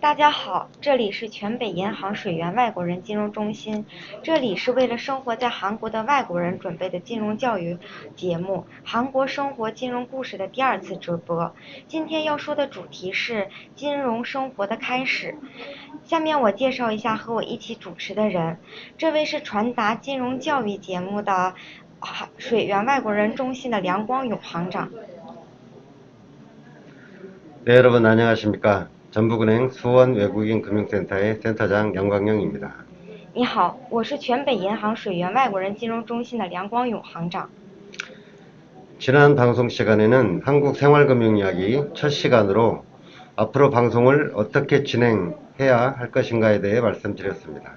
大家好，这里是全北银行水源外国人金融中心，这里是为了生活在韩国的外国人准备的金融教育节目《韩国生活金融故事》的第二次直播。今天要说的主题是金融生活的开始。下面我介绍一下和我一起主持的人，这位是传达金融教育节目的啊水源外国人中心的梁光勇行长。 네, 여러분 안녕하십니까. 전북은행 수원 외국인 금융센터의 센터장 영광영입니다. 你好，我是全北银行水源外国人金融中心的梁光勇行长。 지난 방송 시간에는 한국 생활금융 이야기 첫 시간으로 앞으로 방송을 어떻게 진행해야 할 것인가에 대해 말씀드렸습니다.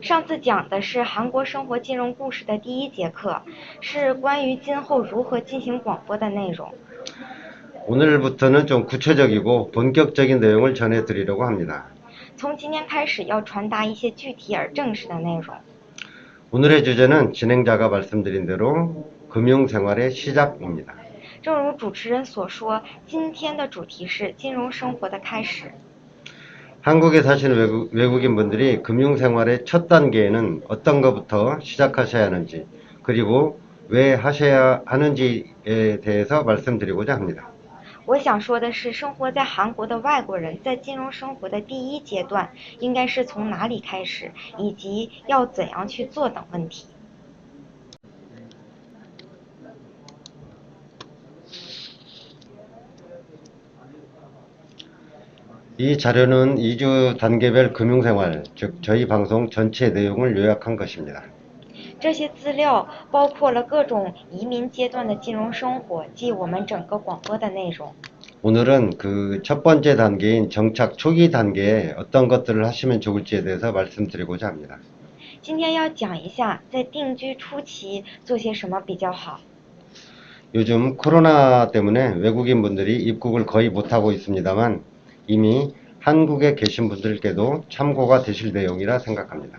上次讲的是韩国生活金融故事的第一节课，是关于今后如何进行广播的内容。 오늘부터는 좀 구체적이고 본격적인 내용을 전해드리려고 합니다. 从今天开始，要传达一些具体而正式的内容。 오늘의 주제는 진행자가 말씀드린 대로 금융생활의 시작입니다. 正如主持人所说，今天的主题是金融生活的开始。 한국에 사시는 외국, 외국인분들이 금융생활의 첫 단계에는 어떤 것부터 시작하셔야 하는지 그리고 왜 하셔야 하는지에 대해서 말씀드리고자 합니다. 我想说的是，生活在韩国的外国人在金融生活的第一阶段应该是从哪里开始，以及要怎样去做等问题。 이 자료는 2주 단계별 금융생활, 즉 저희 방송 전체 내용을 요약한 것입니다. 这些资料包括了各种移民阶段的金融生活，即我们整个广播的内容。 오늘은 그 첫 번째 단계인 정착 초기 단계에 어떤 것들을 하시면 좋을지에 대해서 말씀드리고자 합니다. 今天要讲一下在定居初期做些什么比较好。 요즘 코로나 때문에 외국인 분들이 입국을 거의 못하고 있습니다만 이미 한국에 계신 분들께도 참고가 되실 내용이라 생각합니다.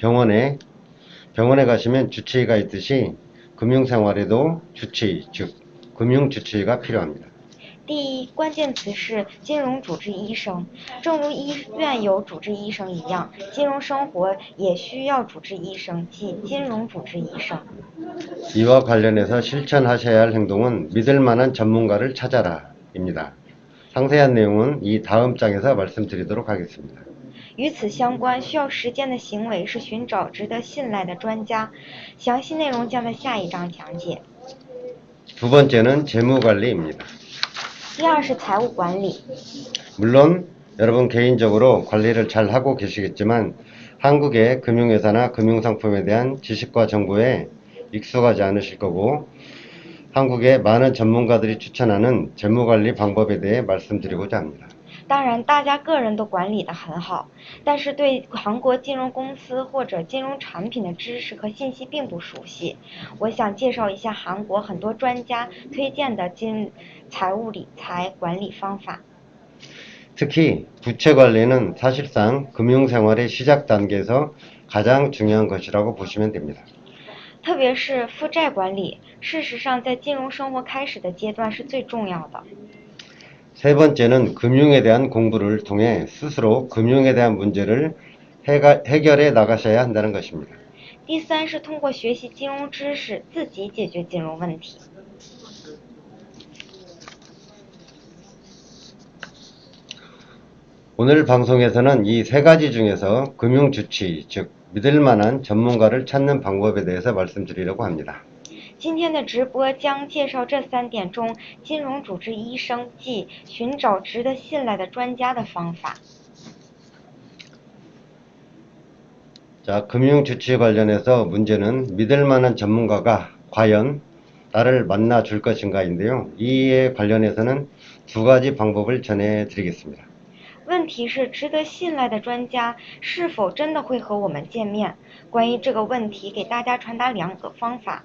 병원에 병원에 가시면 주치의가 있듯이 금융생활에도 주치의, 즉 금융주치의가 필요합니다. 第一关键词是金融主治医生，正如医院有主治医生一样，金融生活也需要主治医生，即金融主治医生。 이와 관련해서 실천하셔야 할 행동은 믿을 만한 전문가를 찾아라입니다. 상세한 내용은 이 다음 장에서 말씀드리도록 하겠습니다. 与此相关，需要实践的行为是寻找值得信赖的专家。详细内容将在下一章讲解。 두 번째는 재무관리입니다. 第二是财务管理。 물론 여러분 개인적으로 관리를 잘 하고 계시겠지만 한국의 금융회사나 금융상품에 대한 지식과 정보에 익숙하지 않으실 거고 한국의 많은 전문가들이 추천하는 재무관리 방법에 대해 말씀드리고자 합니다. 当然，大家个人都管理得很好，但是对韩国金融公司或者金融产品的知识和信息并不熟悉。我想介绍一下韩国很多专家推荐的金财务理财管理方法。 특히 부채 관리는 사실상 금융생활의 시작 단계에서 가장 중요한 것이라고 보시면 됩니다. 特别是负债管理，事实上在金融生活开始的阶段是最重要的。 세 번째는 금융에 대한 공부를 통해 스스로 금융에 대한 문제를 해가- 해결해 나가셔야 한다는 것입니다. 第三是通过学习金融知识，自己解决金融问题。 오늘 방송에서는 이 세 가지 중에서 금융주치, 즉 믿을 만한 전문가를 찾는 방법에 대해서 말씀드리려고 합니다. 今天的直播将介绍这三点中金融主治医生即寻找值得信赖的专家的方法。 자, 금융주치 관련해서 문제는 믿을 만한 전문가가 과연 나를 만나 줄 것인가인데요. 이에 관련해서는 두 가지 방법을 전해 드리겠습니다. 问题是，值得信赖的专家是否真的会和我们见面？关于这个问题，给大家传达两个方法。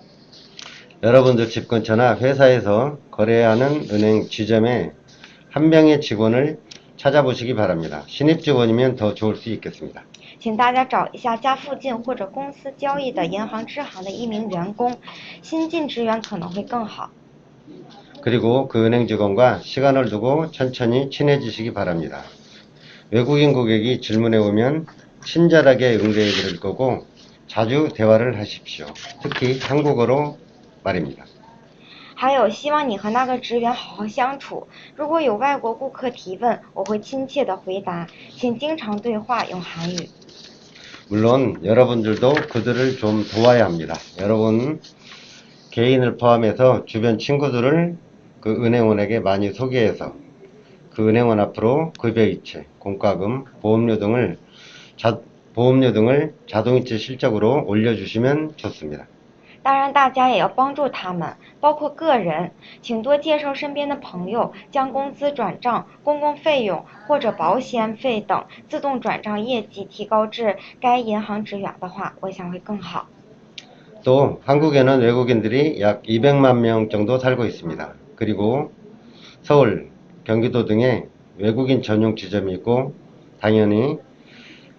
여러분들 집 근처나 회사에서 거래하는 은행 지점에 한 명의 직원을 찾아보시기 바랍니다. 신입 직원이면 더 좋을 수 있겠습니다. 请大家找一下家附近或者公司交易的银行支行的一名员工，新进职员可能会更好。 그리고 그 은행 직원과 시간을 두고 천천히 친해지시기 바랍니다. 외국인 고객이 질문해 오면 친절하게 응대해 드릴 거고 자주 대화를 하십시오. 특히 한국어로 말입니다. 还有，希望你和那个职员好好相处。如果有外国顾客提问，我会亲切的回答，请经常对话用韩语。 물론 여러분들도 그들을 좀 도와야 합니다. 여러분 개인을 포함해서 주변 친구들을 그 은행원에게 많이 소개해서 그 은행원 앞으로 급여이체, 공과금, 보험료 등을 자, 보험료 등을 자동이체 실적으로 올려주시면 좋습니다. 当然，大家也要帮助他们，包括个人，请多介绍身边的朋友，将工资转账、公共费用或者保险费等自动转账业绩提高至该银行职员的话，我想会更好。 또 한국에는 외국인들이 약 200만 명 정도 살고 있습니다. 그리고 서울, 경기도 등에 외국인 전용 지점이 있고 당연히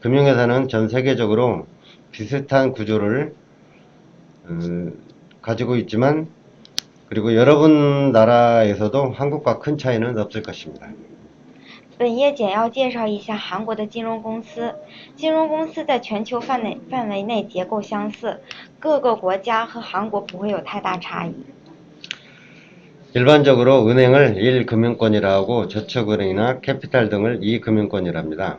금융회사는 전 세계적으로 비슷한 구조를 어, 가지고 있지만 그리고 여러분 나라에서도 한국과 큰 차이는 없을 것입니다. 本页简要介绍一下韩国的金融公司。金融公司在全球范围范围内结构相似，各个国家和韩国不会有太大差异。 일반적으로 은행을 1금융권이라 하고 저축은행이나 캐피탈 등을 2금융권이라 합니다.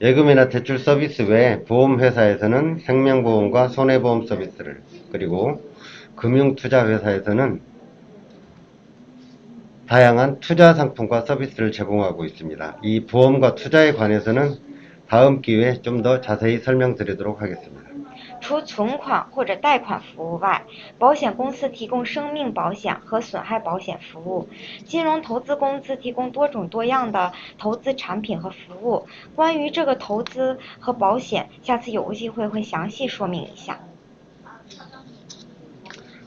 예금이나 대출 서비스 외에 보험회사에서는 생명보험과 손해보험 서비스를 그리고 금융투자회사에서는 다양한 투자 상품과 서비스를 제공하고 있습니다. 이 보험과 투자에 관해서는 다음 기회에 좀 더 자세히 설명드리도록 하겠습니다. 除存款或者贷款服务外，保险公司提供生命保险和损害保险服务。金融投资公司提供多种多样的投资产品和服务。关于这个投资和保险，下次有机会会详细说明一下。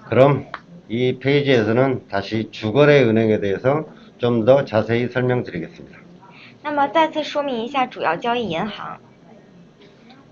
그럼 이 페이지에서는 다시 주거래 은행에 대해서 좀 더 자세히 설명드리겠습니다. 那么再次说明一下主要交易银行。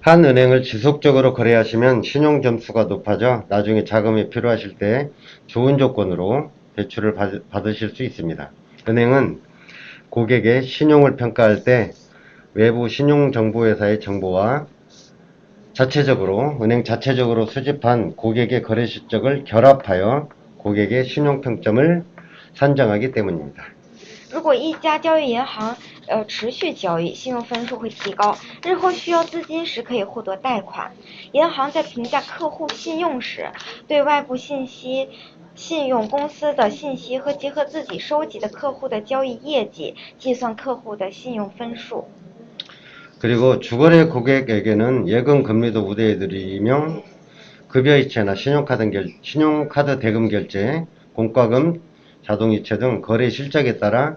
한 은행을 지속적으로 거래하시면 신용 점수가 높아져 나중에 자금이 필요하실 때 좋은 조건으로 대출을 받- 받으실 수 있습니다. 은행은 고객의 신용을 평가할 때 외부 신용정보회사의 정보와 자체적으로 은행 자체적으로 수집한 고객의 거래 실적을 결합하여 고객의 신용평점을 산정하기 때문입니다. 如果一家交易银行 呃持续交易，信用分数会提高，日后需要资金时可以获得贷款。银行在评价客户信用时，对外部信息、信用公司的信息和结合自己收集的客户的交易业绩，计算客户的信用分数。 그리고 주거래 고객에게는 예금 금리도 우대해드리며 급여이체나 신용카드, 결, 신용카드 대금 결제, 공과금, 자동이체 등 거래 실적에 따라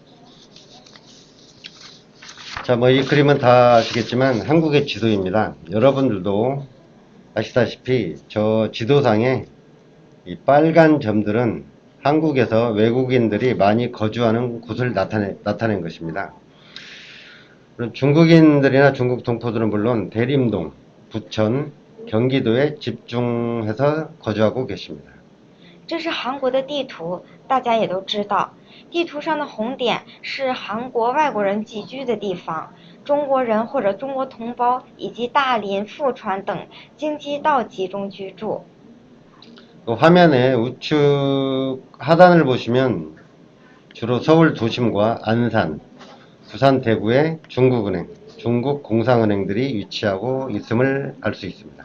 자, 뭐 이 그림은 다 아시겠지만 한국의 지도입니다. 여러분들도 아시다시피 저 지도상에 이 빨간 점들은 한국에서 외국인들이 많이 거주하는 곳을 나타내, 나타낸 것입니다. 그럼 중국인들이나 중국 동포들은 물론 대림동, 부천, 경기도에 집중해서 거주하고 계십니다. 这是韩国的地图，大家也都知道。 地图上的红点是韩国外国人寄居的地方，中国人或者中国同胞以及大林、富川等京畿道集中居住。 그 화면에 우측 하단을 보시면 주로 서울 도심과 안산, 부산 대구에 중국은행, 중국 공상은행들이 위치하고 있음을 알 수 있습니다.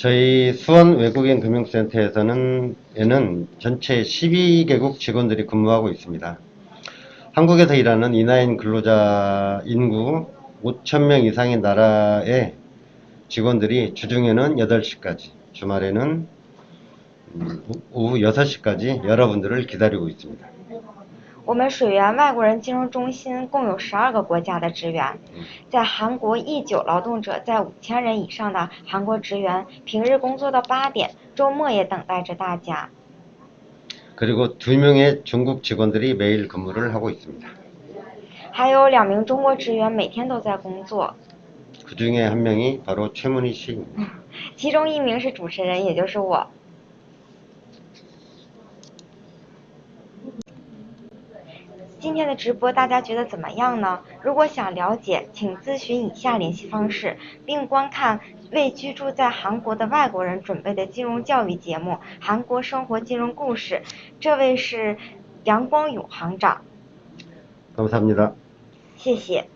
저희 수원 외국인 금융센터에서는 에는 전체 12개국 직원들이 근무하고 있습니다. 한국에서 일하는 이나인 근로자 인구 5천명 이상의 나라의 직원들이 주중에는 8시까지, 주말에는 음, 오후 6시까지 여러분들을 기다리고 있습니다. 我们水源外国人金融中心共有十二个国家的职员，在韩国一九劳动者在五千人以上的韩国职员，平日工作到八点，周末也等待着大家。 그리고 두 명의 중국 직원들이 매일 근무를 하고 있습니다. 还有两名中国职员每天都在工作， 그 중에 한 명이 바로 최문희 씨입니다. 其中一名是主持人，也就是我。 今天的直播大家觉得怎么样呢？如果想了解，请咨询以下联系方式，并观看为居住在韩国的外国人准备的金融教育节目《韩国生活金融故事》。这位是杨光勇行长， 감사합니다. 谢谢。